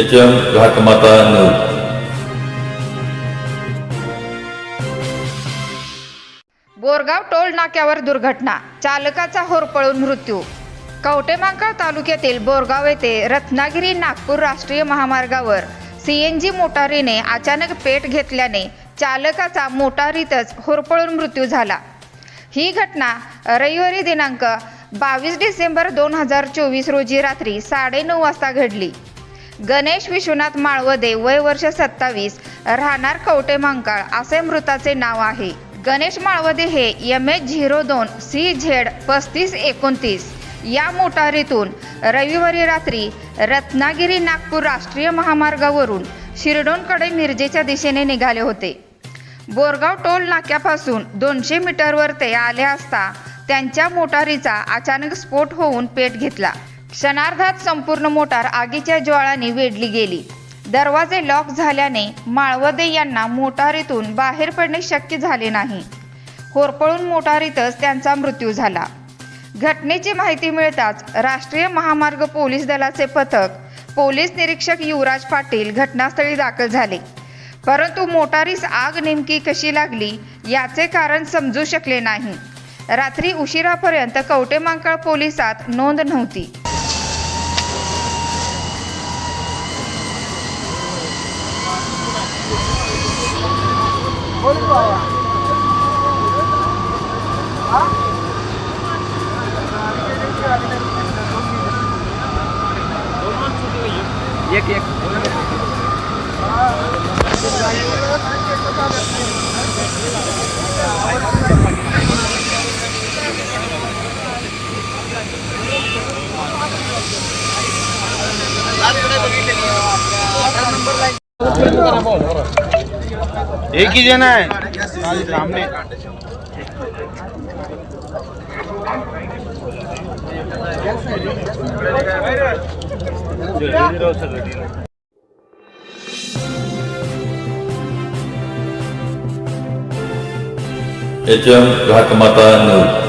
H M Ghatmata news Borgaon toll नाक्यावर दुर्घटना. चालकाचा होरपळून मृत्यू. कवटेमांकाळ तालुक्यातील बोरगाव येथे रत्नागिरी नागपूर राष्ट्रीय महामार्गावर सीएनजी मोटारीने अचानक पेट घेतल्याने चालकाचा मोटारीतच होरपळून मृत्यू झाला. ही घटना रविवारी दिनांक बावीस डिसेंबर दोन हजार चोवीस रोजी रात्री साडेनऊ वाजता घडली. गणेश विश्वनाथ माळवदे वय वर्ष सत्तावीस राहणार कवटे मंकाळ असे मृताचे नाव आहे. गणेश माळवदे हे एम एच झिरो दोन सी झेड पस्तीस एकोणतीस. या मोटारीतून रविवारी रात्री रत्नागिरी नागपूर राष्ट्रीय महामार्गावरून शिरडोनकडे मिरजेच्या दिशेने निघाले होते. बोरगाव टोल नाक्यापासून दोनशे मीटरवर ते आले असता त्यांच्या मोटारीचा अचानक स्फोट होऊन पेट घेतला. क्षणार्धात संपूर्ण मोटार आगीच्या ज्वाळाने वेढली गेली. दरवाजे लॉक झाल्याने माळवदे यांना मोटारीतून बाहेर पडणे शक्य झाले नाही. होरपळून मोटारीतच त्यांचा मृत्यू झाला. घटनेची माहिती मिळताच राष्ट्रीय महामार्ग पोलीस दलाचे पथक पोलीस निरीक्षक युवराज पाटील घटनास्थळी दाखल झाले. परंतु मोटारीस आग नेमकी कशी लागली याचे कारण समजू शकले नाही. रात्री उशिरापर्यंत कवटेमांकाळ पोलिसात नोंद नव्हती. Boleh bawa. Hah? Iya, iya. Lari udah begitu. Nomor lain. एक ही जण आहे. सामने. H M Ghatmata news.